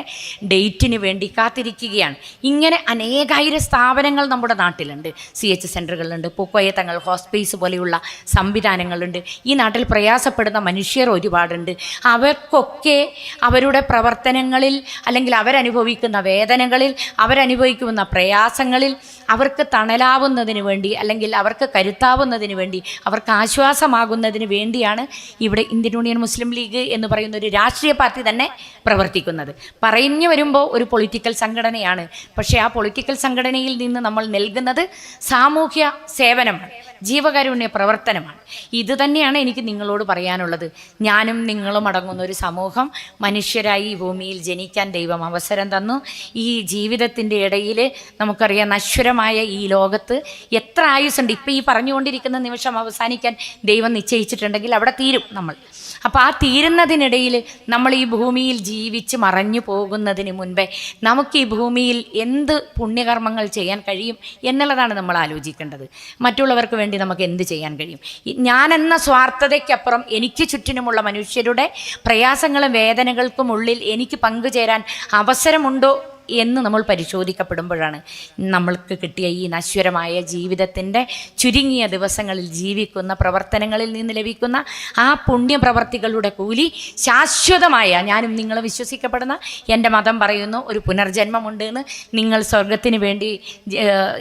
Speaker 1: ഡേറ്റിന് വേണ്ടി കാത്തിരിക്കുകയാണ്. ഇങ്ങനെ അനേകായിരം സ്ഥാപനങ്ങൾ നമ്മുടെ നാട്ടിലുണ്ട്. C H സെന്ററുകളുണ്ട് Pookoya Thangal hospice പോലെയുള്ള സംവിധാനങ്ങളുണ്ട്. ഈ നാട്ടിൽ പ്രയാസപ്പെടുന്ന മനുഷ്യർ ഒരുപാടുണ്ട്. അവർക്കൊക്കെ അവരുടെ പ്രവർത്തനങ്ങളിൽ അല്ലെങ്കിൽ അവരനുഭവിക്കുന്ന വേദനകളിൽ അവരനുഭവിക്കുന്ന പ്രയാസങ്ങളിൽ അവർക്ക് തണലാവുന്നതിന് വേണ്ടി അല്ലെങ്കിൽ അവർക്ക് കരുത്താവുന്നതിന് വേണ്ടി അവർക്ക് ആശ്വാസമാകുന്നതിന് വേണ്ടിയാണ് ഇവിടെ ഇന്ത്യൻ യൂണിയൻ മുസ്ലിം ലീഗ് എന്ന് പറയുന്ന ഒരു രാഷ്ട്രീയ പാർട്ടി തന്നെ പ്രവർത്തിക്കുന്നത്. പറഞ്ഞു വരുമ്പോൾ ഒരു പൊളിറ്റിക്കൽ സംഘടനയാണ്. പക്ഷേ ആ പൊളിറ്റിക്കൽ സംഘടനയിൽ നിന്ന് നമ്മൾ നൽകുന്നത് സാമൂഹ്യ സേവനമാണ് ജീവകാരുണ്യ പ്രവർത്തനമാണ്. ഇത് തന്നെയാണ് എനിക്ക് നിങ്ങളോട് പറയാനുള്ളത്. ഞാനും നിങ്ങളും അടങ്ങുന്ന ഒരു സമൂഹം മനുഷ്യരായി ഈ ഭൂമിയിൽ ജനിക്കാൻ ദൈവം അവസരം തന്നു. ഈ ജീവിതത്തിന്റെ ഇടയിൽ നമുക്കറിയാം നശ്വരമായ ഈ ലോകത്ത് എത്ര ആയുസ്സുണ്ട്. ഇപ്പം ഈ പറഞ്ഞുകൊണ്ടിരിക്കുന്ന നിമിഷം അവസാനിക്കാൻ ദൈവം നിശ്ചയിച്ചിട്ടുണ്ടെങ്കിൽ അവിടെ തീരും നമ്മൾ. അപ്പോൾ ആ തീരുന്നതിനിടയിൽ നമ്മൾ ഈ ഭൂമിയിൽ ജീവിച്ച് മറഞ്ഞു പോകുന്നതിന് മുൻപേ നമുക്ക് ഈ ഭൂമിയിൽ എന്ത് പുണ്യകർമ്മങ്ങൾ ചെയ്യാൻ കഴിയും എന്നുള്ളതാണ് നമ്മൾ ആലോചിക്കേണ്ടത്. മറ്റുള്ളവർക്ക് വേണ്ടി നമുക്ക് എന്ത് ചെയ്യാൻ കഴിയും? ഞാനെന്ന സ്വാർത്ഥതയ്ക്കപ്പുറം എനിക്ക് ചുറ്റിനുമുള്ള മനുഷ്യരുടെ പ്രയാസങ്ങളും വേദനകൾക്കും ഉള്ളിൽ എനിക്ക് പങ്കുചേരാൻ അവസരമുണ്ടോ എന്ന് നമ്മൾ പരിശോധിക്കപ്പെടുമ്പോഴാണ് നമ്മൾക്ക് കിട്ടിയ ഈ നശ്വരമായ ജീവിതത്തിന്റെ ചുരുങ്ങിയ ദിവസങ്ങളിൽ ജീവിക്കുന്ന പ്രവർത്തനങ്ങളിൽ നിന്ന് ലഭിക്കുന്ന ആ പുണ്യപ്രവർത്തികളുടെ കൂലി ശാശ്വതമായ ഞാനും നിങ്ങൾ വിശ്വസിക്കപ്പെടുന്ന എന്റെ മതം പറയുന്നു ഒരു പുനർജന്മമുണ്ട് എന്ന് നിങ്ങൾ സ്വർഗത്തിന് വേണ്ടി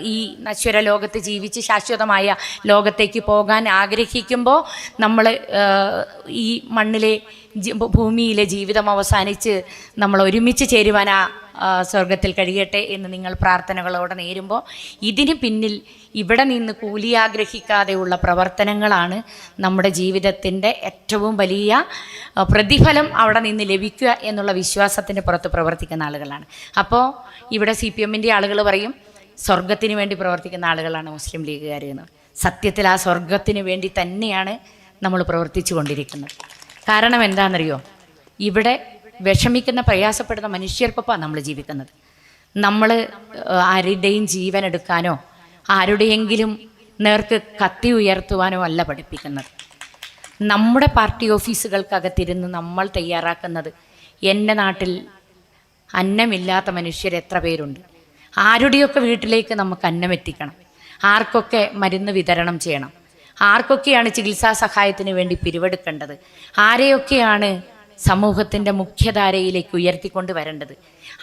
Speaker 1: ഈ നശ്വര ലോകത്ത് ജീവിച്ച് ശാശ്വതമായ ലോകത്തേക്ക് പോകാൻ ആഗ്രഹിക്കുമ്പോൾ നമ്മൾ ഈ മണ്ണിലെ ഭൂമിയിലെ ജീവിതം അവസാനിച്ച് നമ്മൾ ഒരുമിച്ച് ചേരുവാൻ സ്വർഗത്തിൽ കഴിയട്ടെ എന്ന് നിങ്ങൾ പ്രാർത്ഥനകളോടെ നേരുമ്പോൾ ഇതിന് പിന്നിൽ ഇവിടെ നിന്ന് കൂലി ആഗ്രഹിക്കാതെയുള്ള പ്രവർത്തനങ്ങളാണ് നമ്മുടെ ജീവിതത്തിന്റെ ഏറ്റവും വലിയ പ്രതിഫലം അവിടെ നിന്ന് ലഭിക്കുക എന്നുള്ള വിശ്വാസത്തിന്റെ പുറത്ത് പ്രവർത്തിക്കുന്ന ആളുകളാണ്. അപ്പോൾ ഇവിടെ സി പി എമ്മിന്റെ ആളുകൾ പറയും സ്വർഗത്തിന് വേണ്ടി പ്രവർത്തിക്കുന്ന ആളുകളാണ് മുസ്ലിം ലീഗുകാർ എന്ന്. സത്യത്തിൽ ആ സ്വർഗത്തിന് വേണ്ടി തന്നെയാണ് നമ്മൾ പ്രവർത്തിച്ചു കൊണ്ടിരിക്കുന്നത്. കാരണം എന്താണെന്നറിയോ? ഇവിടെ വിഷമിക്കുന്ന പ്രയാസപ്പെടുന്ന മനുഷ്യർക്കൊപ്പം നമ്മൾ ജീവിക്കുന്നത്. നമ്മൾ ആരുടെയും ജീവൻ എടുക്കാനോ ആരുടെയെങ്കിലും നേർക്ക് കത്തി ഉയർത്തുവാനോ അല്ല പഠിപ്പിക്കുന്നത്. നമ്മുടെ പാർട്ടി ഓഫീസുകൾക്കകത്തിരുന്ന് നമ്മൾ തയ്യാറാക്കുന്നത് എന്റെ നാട്ടിൽ അന്നമില്ലാത്ത മനുഷ്യർ എത്ര പേരുണ്ട്? ആരുടെയൊക്കെ വീട്ടിലേക്ക് നമുക്ക് അന്നം എത്തിക്കണം? ആർക്കൊക്കെ മരുന്ന് വിതരണം ചെയ്യണം? ആർക്കൊക്കെയാണ് ചികിത്സാ സഹായത്തിന് വേണ്ടി പിരിവെടുക്കേണ്ടത്? ആരെയൊക്കെയാണ് സമൂഹത്തിന്റെ മുഖ്യധാരയിലേക്ക് ഉയർത്തിക്കൊണ്ട് വരേണ്ടത്.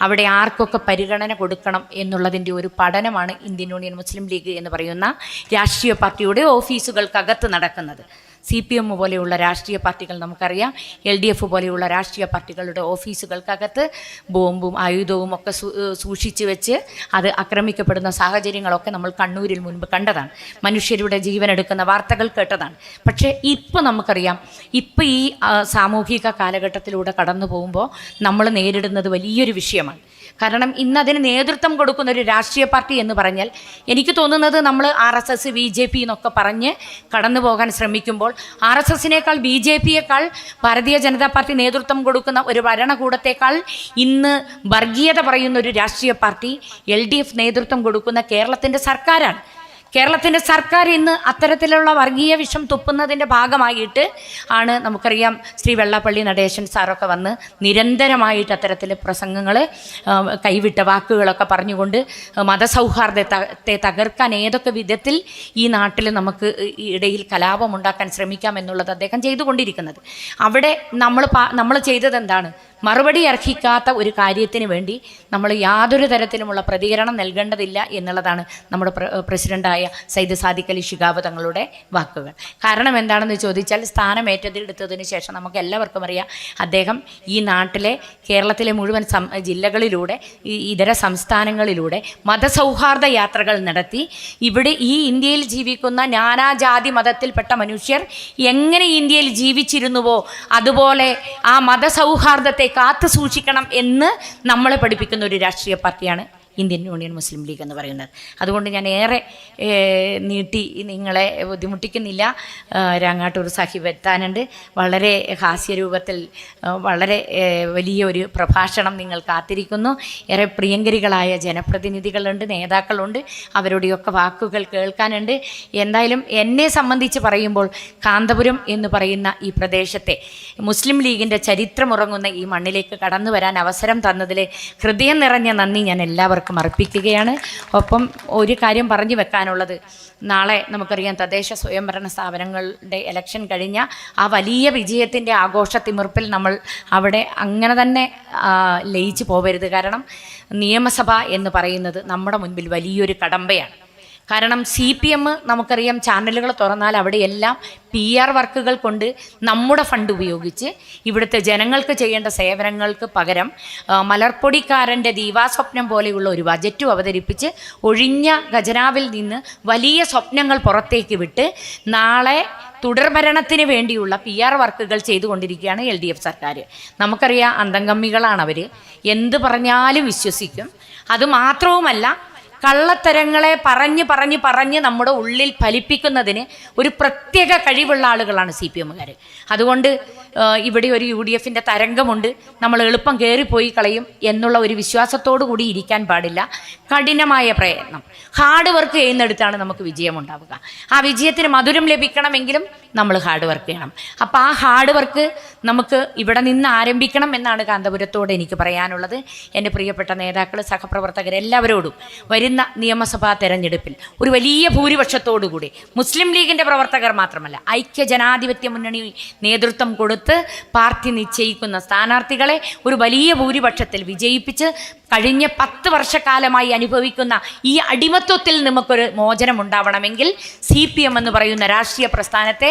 Speaker 1: അവിടെ ആർക്കൊക്കെ പരിഗണന കൊടുക്കണം എന്നുള്ളതിന്റെ ഒരു പഠനമാണ് ഇന്ത്യൻ യൂണിയൻ മുസ്ലിം ലീഗ് എന്ന് പറയുന്ന രാഷ്ട്രീയ പാർട്ടിയുടെ ഓഫീസുകൾക്കകത്ത് നടക്കുന്നത്. സി പി എം പോലെയുള്ള രാഷ്ട്രീയ പാർട്ടികൾ നമുക്കറിയാം. എൽ ഡി എഫ് പോലെയുള്ള രാഷ്ട്രീയ പാർട്ടികളുടെ ഓഫീസുകൾക്കകത്ത് ബോംബും ആയുധവും ഒക്കെ സൂക്ഷിച്ചു വെച്ച് അത് ആക്രമിക്കപ്പെടുന്ന സാഹചര്യങ്ങളൊക്കെ നമ്മൾ കണ്ണൂരിൽ മുൻപ് കണ്ടതാണ്. മനുഷ്യരുടെ ജീവനെടുക്കുന്ന വാർത്തകൾ കേട്ടതാണ്. പക്ഷേ ഇപ്പോൾ നമുക്കറിയാം ഇപ്പോൾ ഈ സാമൂഹിക കാലഘട്ടത്തിലൂടെ കടന്നു പോകുമ്പോൾ നമ്മൾ നേരിടുന്നത് വലിയൊരു വിഷയമാണ്. കാരണം ഇന്ന് അതിന് നേതൃത്വം കൊടുക്കുന്ന ഒരു രാഷ്ട്രീയ പാർട്ടി എന്ന് പറഞ്ഞാൽ എനിക്ക് തോന്നുന്നത് നമ്മൾ R S S B J P എന്നൊക്കെ പറഞ്ഞ് കടന്നു പോകാൻ ശ്രമിക്കുമ്പോൾ ആർ എസ് എസിനേക്കാൾ ബി ജെ പിയേക്കാൾ ഭാരതീയ ജനതാ പാർട്ടി നേതൃത്വം കൊടുക്കുന്ന ഒരു ഭരണകൂടത്തേക്കാൾ ഇന്ന് വർഗീയത പറയുന്ന ഒരു രാഷ്ട്രീയ പാർട്ടി എൽ ഡി എഫ് നേതൃത്വം കൊടുക്കുന്ന കേരളത്തിന്റെ സർക്കാരാണ്. കേരളത്തിന്റെ സർക്കാർ ഇന്ന് അത്തരത്തിലുള്ള വർഗീയ വിഷം തുപ്പുന്നതിന്റെ ഭാഗമായിട്ട് ആണ് നമുക്കറിയാം ശ്രീ വെള്ളാപ്പള്ളി നടേശൻ സാറൊക്കെ വന്ന് നിരന്തരമായിട്ട് അത്തരത്തിൽ പ്രസംഗങ്ങൾ കൈവിട്ട വാക്കുകളൊക്കെ പറഞ്ഞുകൊണ്ട് മതസൗഹാർദ്ദത്തെ തകർക്കാൻ ഏതൊക്കെ വിധത്തിൽ ഈ നാട്ടിൽ നമുക്ക് ഇടയിൽ കലാപമുണ്ടാക്കാൻ ശ്രമിക്കാം എന്നുള്ളത് അദ്ദേഹം ചെയ്തുകൊണ്ടിരിക്കുന്നത്. അവിടെ നമ്മൾ നമ്മൾ ചെയ്തത് എന്താണ് മറുപടി അർഹിക്കാത്ത ഒരു കാര്യത്തിന് വേണ്ടി നമ്മൾ യാതൊരു തരത്തിലുമുള്ള പ്രതികരണം നൽകേണ്ടതില്ല എന്നുള്ളതാണ് നമ്മുടെ പ്ര- പ്രസിഡന്റായ സയ്യിദ് സാദിഖ് അലി ഷിഗാബ് തങ്ങളുടെ വാക്കുകൾ. കാരണം എന്താണെന്ന് ചോദിച്ചാൽ സ്ഥാനം ഏറ്റെടുത്തതിന് ശേഷം നമുക്ക് എല്ലാവർക്കും അറിയാം അദ്ദേഹം ഈ നാട്ടിലെ കേരളത്തിലെ മുഴുവൻ ജില്ലകളിലൂടെ ഈ ഇതര സംസ്ഥാനങ്ങളിലൂടെ മതസൗഹാർദ്ദ യാത്രകൾ നടത്തി. ഇവിടെ ഈ ഇന്ത്യയിൽ ജീവിക്കുന്ന നാനാജാതി മതത്തിൽപ്പെട്ട മനുഷ്യർ എങ്ങനെ ഇന്ത്യയിൽ ജീവിച്ചിരുന്നുവോ? അതുപോലെ ആ മതസൗഹാർദ്ദത്തെ കാത്തു സൂക്ഷിക്കണം എന്ന് നമ്മളെ പഠിപ്പിക്കുന്ന ഒരു രാഷ്ട്രീയ പാർട്ടിയാണ് ഇന്ത്യൻ യൂണിയൻ മുസ്ലിം ലീഗ് എന്ന് പറയുന്നത്. അതുകൊണ്ട് ഞാൻ ഏറെ നീട്ടി നിങ്ങളെ ബുദ്ധിമുട്ടിക്കുന്നില്ല. രാങ്ങാട്ടൂർ സാഹിബ് എത്താനുണ്ട്. വളരെ ഹാസ്യരൂപത്തിൽ വളരെ വലിയ വലിയൊരു പ്രഭാഷണം നിങ്ങൾ കാത്തിരിക്കുന്നു. ഏറെ പ്രിയങ്കരികളായ ജനപ്രതിനിധികളുണ്ട് നേതാക്കളുണ്ട്. അവരുടെയൊക്കെ വാക്കുകൾ കേൾക്കാനുണ്ട്. എന്തായാലും എന്നെ സംബന്ധിച്ച് പറയുമ്പോൾ കാന്തപുരം എന്ന് പറയുന്ന ഈ പ്രദേശത്തെ മുസ്ലിം ലീഗിന്റെ ചരിത്രമുറങ്ങുന്ന ഈ മണ്ണിലേക്ക് കടന്നു വരാൻ അവസരം തന്നതിലെ ഹൃദയം നിറഞ്ഞ നന്ദി ഞാൻ എല്ലാവർക്കും അർപ്പിക്കുകയാണ്. ഒപ്പം ഒരു കാര്യം പറഞ്ഞു വെക്കാനുള്ളത്. നാളെ നമുക്കറിയാം തദ്ദേശ സ്വയംഭരണ സ്ഥാപനങ്ങളുടെ ഇലക്ഷൻ കഴിഞ്ഞ ആ വലിയ വിജയത്തിന്റെ ആഘോഷ തിമിർപ്പിൽ നമ്മൾ അവിടെ അങ്ങനെ തന്നെ ലയിച്ചു പോകരുത് കാരണം നിയമസഭ എന്ന് പറയുന്നത് നമ്മുടെ മുൻപിൽ വലിയൊരു കടമ്പയാണ്. കാരണം സി പി എം നമുക്കറിയാം ചാനലുകൾ തുറന്നാൽ അവിടെയെല്ലാം പി ആർ വർക്കുകൾ കൊണ്ട് നമ്മുടെ ഫണ്ട് ഉപയോഗിച്ച് ഇവിടുത്തെ ജനങ്ങൾക്ക് ചെയ്യേണ്ട സേവനങ്ങൾക്ക് പകരം മലർപ്പൊടിക്കാരന്റെ ദീവാസ്വപ്നം പോലെയുള്ള ഒരു ബജറ്റും അവതരിപ്പിച്ച് ഒഴിഞ്ഞ ഖജനാവിൽ നിന്ന് വലിയ സ്വപ്നങ്ങൾ പുറത്തേക്ക് വിട്ട് നാളെ തുടർഭരണത്തിന് വേണ്ടിയുള്ള പി ആർ വർക്കുകൾ ചെയ്തുകൊണ്ടിരിക്കുകയാണ് എൽ ഡി എഫ് സർക്കാർ. നമുക്കറിയാം അന്തംഗമ്മികളാണ് അവർ എന്ത് പറഞ്ഞാലും വിശ്വസിക്കും. അതുമാത്രവുമല്ല കള്ളത്തരങ്ങളെ പറഞ്ഞ് പറഞ്ഞ് പറഞ്ഞ് നമ്മുടെ ഉള്ളിൽ ഫലിപ്പിക്കുന്നതിന് ഒരു പ്രത്യേക കഴിവുള്ള ആളുകളാണ് സി പി എമ്മുകാർ അതുകൊണ്ട് ഇവിടെ ഒരു യു ഡി എഫിന്റെ തരംഗമുണ്ട്. നമ്മൾ എളുപ്പം കയറിപ്പോയി കളയും എന്നുള്ള ഒരു വിശ്വാസത്തോടു കൂടി ഇരിക്കാൻ പാടില്ല. കഠിനമായ പ്രയത്നം. ഹാർഡ് വർക്ക് ചെയ്യുന്നിടത്താണ് നമുക്ക് വിജയമുണ്ടാവുക. ആ വിജയത്തിന് മധുരം ലഭിക്കണമെങ്കിലും നമ്മൾ ഹാർഡ് വർക്ക് ചെയ്യണം. അപ്പോൾ ആ ഹാർഡ് വർക്ക് നമുക്ക് ഇവിടെ നിന്ന് ആരംഭിക്കണം എന്നാണ് കാന്തപുരത്തോട് എനിക്ക് പറയാനുള്ളത്. എന്റെ പ്രിയപ്പെട്ട നേതാക്കൾ സഹപ്രവർത്തകർ എല്ലാവരോടും വരുന്ന നിയമസഭാ തെരഞ്ഞെടുപ്പിൽ ഒരു വലിയ ഭൂരിപക്ഷത്തോടുകൂടി മുസ്ലിം ലീഗിന്റെ പ്രവർത്തകർ മാത്രമല്ല ഐക്യ ജനാധിപത്യ മുന്നണി നേതൃത്വം കൊടുത്ത് പാർട്ടി നിശ്ചയിക്കുന്ന സ്ഥാനാർത്ഥികളെ ഒരു വലിയ ഭൂരിപക്ഷത്തിൽ വിജയിപ്പിച്ച് കഴിഞ്ഞ പത്ത് വർഷക്കാലമായി അനുഭവിക്കുന്ന ഈ അടിമത്വത്തിൽ നമുക്കൊരു മോചനം ഉണ്ടാവണമെങ്കിൽ സി പി എം എന്ന് പറയുന്ന രാഷ്ട്രീയ പ്രസ്ഥാനത്തെ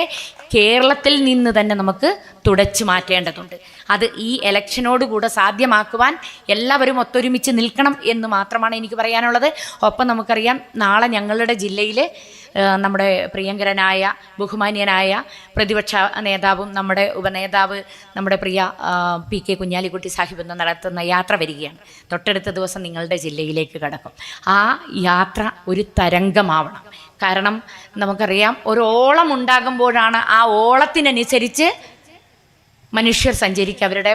Speaker 1: കേരളത്തിൽ നിന്ന് തന്നെ നമുക്ക് തുടച്ചു മാറ്റേണ്ടതുണ്ട്. അത് ഈ ഇലക്ഷനോടുകൂടെ സാധ്യമാക്കുവാൻ എല്ലാവരും ഒത്തൊരുമിച്ച് നിൽക്കണം എന്ന് മാത്രമാണ് എനിക്ക് പറയാനുള്ളത്. ഒപ്പം നമുക്കറിയാം നാളെ ഞങ്ങളുടെ ജില്ലയിൽ നമ്മുടെ പ്രിയങ്കരനായ ബഹുമാന്യനായ പ്രതിപക്ഷ നേതാവും നമ്മുടെ ഉപനേതാവ് നമ്മുടെ പ്രിയ പി കെ കുഞ്ഞാലിക്കുട്ടി സാഹിബ് എന്ന് നടത്തുന്ന യാത്ര വരികയാണ്. തൊട്ടടുത്ത ദിവസം നിങ്ങളുടെ ജില്ലയിലേക്ക് കടക്കും. ആ യാത്ര ഒരു തരംഗമാവണം. കാരണം നമുക്കറിയാം ഒരു ഓളം ഉണ്ടാകുമ്പോഴാണ് ആ ഓളത്തിനനുസരിച്ച് മനുഷ്യർ സഞ്ചരിക്കുക അവരുടെ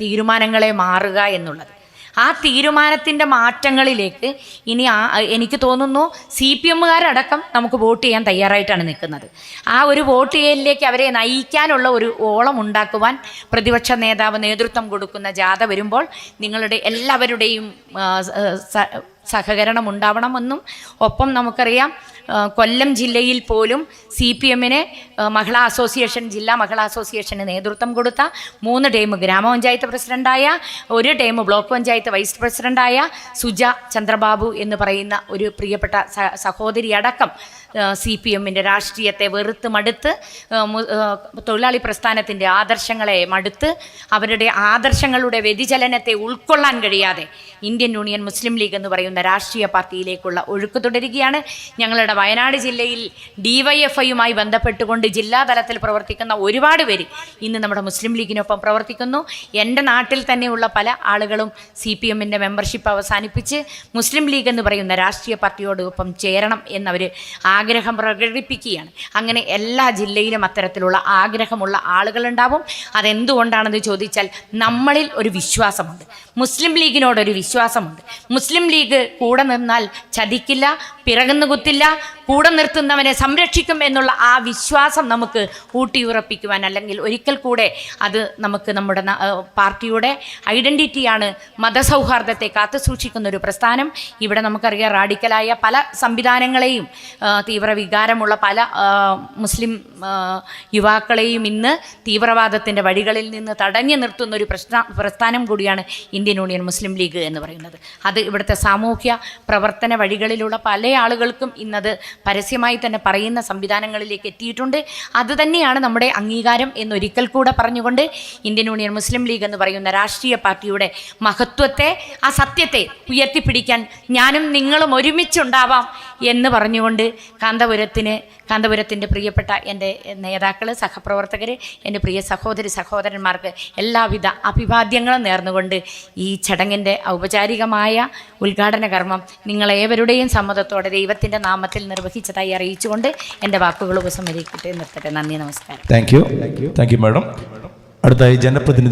Speaker 1: തീരുമാനങ്ങളെ മാറുക എന്നുള്ളത്. ആ തീരുമാനത്തിന്റെ മാറ്റങ്ങളിലേക്ക് ഇനി ആ എനിക്ക് തോന്നുന്നു സി പി എമ്മുകാരടക്കം നമുക്ക് വോട്ട് ചെയ്യാൻ തയ്യാറായിട്ടാണ് നിൽക്കുന്നത്. ആ ഒരു വോട്ട് ചെയ്യലിലേക്ക് അവരെ നയിക്കാനുള്ള ഒരു ഓളം ഉണ്ടാക്കുവാൻ പ്രതിപക്ഷ നേതാവ് നേതൃത്വം കൊടുക്കുന്ന ജാഥ വരുമ്പോൾ നിങ്ങളുടെ എല്ലാവരുടെയും സഹകരണം ഉണ്ടാവണമെന്നും ഒപ്പം നമുക്കറിയാം കൊല്ലം ജില്ലയിൽ പോലും സി പി എമ്മിന് മഹിളാ അസോസിയേഷൻ ജില്ലാ മഹിളാ അസോസിയേഷന് നേതൃത്വം കൊടുത്ത മൂന്ന് ടൈം ഗ്രാമപഞ്ചായത്ത് പ്രസിഡന്റായ ഒരു ടൈം ബ്ലോക്ക് പഞ്ചായത്ത് വൈസ് പ്രസിഡന്റായ സുജ ചന്ദ്രബാബു എന്ന് പറയുന്ന ഒരു പ്രിയപ്പെട്ട സഹോദരി അടക്കം സി പി എമ്മിന്റെ രാഷ്ട്രീയത്തെ വെറുത്ത് മടുത്ത് ആ, ആ, തൊഴിലാളി പ്രസ്ഥാനത്തിന്റെ ആദർശങ്ങളെ മടുത്ത് അവരുടെ ആദർശങ്ങളുടെ വ്യതിചലനത്തെ ഉൾക്കൊള്ളാൻ കഴിയാതെ ഇന്ത്യൻ യൂണിയൻ മുസ്ലിം ലീഗ് എന്ന് പറയുന്ന രാഷ്ട്രീയ പാർട്ടിയിലേക്കുള്ള ഒഴുക്ക് തുടരുകയാണ്. ഞങ്ങളുടെ വയനാട് ജില്ലയിൽ ഡിവൈഎഫ്ഐയുമായി ബന്ധപ്പെട്ടുകൊണ്ട് ജില്ലാതലത്തിൽ പ്രവർത്തിക്കുന്ന ഒരുപാട് പേര് ഇന്ന് നമ്മുടെ മുസ്ലിം ലീഗിനൊപ്പം പ്രവർത്തിക്കുന്നു. എന്റെ നാട്ടിൽ തന്നെയുള്ള പല ആളുകളും സി പി എമ്മിന്റെ മെമ്പർഷിപ്പ് അവസാനിപ്പിച്ച് മുസ്ലിം ലീഗ് എന്ന് പറയുന്ന രാഷ്ട്രീയ പാർട്ടിയോടൊപ്പം ചേരണം എന്നവർ ആഗ്രഹം പ്രകടിപ്പിക്കുകയാണ്. അങ്ങനെ എല്ലാ ജില്ലയിലും അത്തരത്തിലുള്ള ആഗ്രഹമുള്ള ആളുകളുണ്ടാവും. അതെന്തുകൊണ്ടാണെന്ന് ചോദിച്ചാൽ നമ്മളിൽ ഒരു വിശ്വാസമുണ്ട്. മുസ്ലിം ലീഗിനോടൊരു വിശ്വാസമുണ്ട്. മുസ്ലിം ലീഗ് കൂടെ നിന്നാൽ ചതിക്കില്ല പിറകുന്നു കുത്തില്ല കൂടെ നിർത്തുന്നവനെ സംരക്ഷിക്കും എന്നുള്ള ആ വിശ്വാസം നമുക്ക് ഊട്ടിയുറപ്പിക്കുവാൻ അല്ലെങ്കിൽ ഒരിക്കൽ കൂടെ അത് നമുക്ക് നമ്മുടെ പാർട്ടിയുടെ ഐഡന്റിറ്റിയാണ് മതസൗഹാർദ്ദത്തെ കാത്തു സൂക്ഷിക്കുന്ന ഒരു പ്രസ്ഥാനം. ഇവിടെ നമുക്കറിയാം റാഡിക്കലായ പല സംവിധാനങ്ങളെയും തീവ്ര വികാരമുള്ള പല മുസ്ലിം യുവാക്കളെയും ഇന്ന് തീവ്രവാദത്തിന്റെ വഴികളിൽ നിന്ന് തടഞ്ഞു നിർത്തുന്ന ഒരു പ്രശ്ന പ്രസ്ഥാനം കൂടിയാണ് ഇന്ത്യൻ യൂണിയൻ മുസ്ലിം ലീഗ് എന്ന് പറയുന്നത്. അത് ഇവിടുത്തെ സാമൂഹ്യ പ്രവർത്തന വഴികളിലുള്ള പല ആളുകൾക്കും ഇന്നത് പരസ്യമായി തന്നെ പറയുന്ന സംവിധാനങ്ങളിലേക്ക് എത്തിയിട്ടുണ്ട്. അതുതന്നെയാണ് നമ്മുടെ അംഗീകാരം എന്നൊരിക്കൽ കൂടെ പറഞ്ഞുകൊണ്ട് ഇന്ത്യൻ യൂണിയൻ മുസ്ലിം ലീഗ് എന്ന് പറയുന്ന രാഷ്ട്രീയ പാർട്ടിയുടെ മഹത്വത്തെ ആ സത്യത്തെ ഉയർത്തിപ്പിടിക്കാൻ ഞാനും നിങ്ങളും ഒരുമിച്ചുണ്ടാവാം എന്ന് പറഞ്ഞുകൊണ്ട് കാന്തപുരത്തിന് കാന്തപുരത്തിന്റെ പ്രിയപ്പെട്ട എന്റെ നേതാക്കൾ സഹപ്രവർത്തകർ എന്റെ പ്രിയ സഹോദരി സഹോദരന്മാർക്ക് എല്ലാവിധ അഭിവാദ്യങ്ങളും നേർന്നുകൊണ്ട് ഈ ചടങ്ങിന്റെ ഔപചാരികമായ ഉദ്ഘാടന കർമ്മം നിങ്ങളേവരുടെയും സമ്മതത്തോടെ ദൈവത്തിന്റെ നാമത്തിൽ നിർവഹിച്ചതായി അറിയിച്ചുകൊണ്ട് എന്റെ വാക്കുകൾ ഉപസംഹരിക്കട്ടെ. നിർത്തട്ടെ. നന്ദി നമസ്കാരം.
Speaker 2: Thank you thank you madam അടുത്തായി ജനപ്രതിനിധി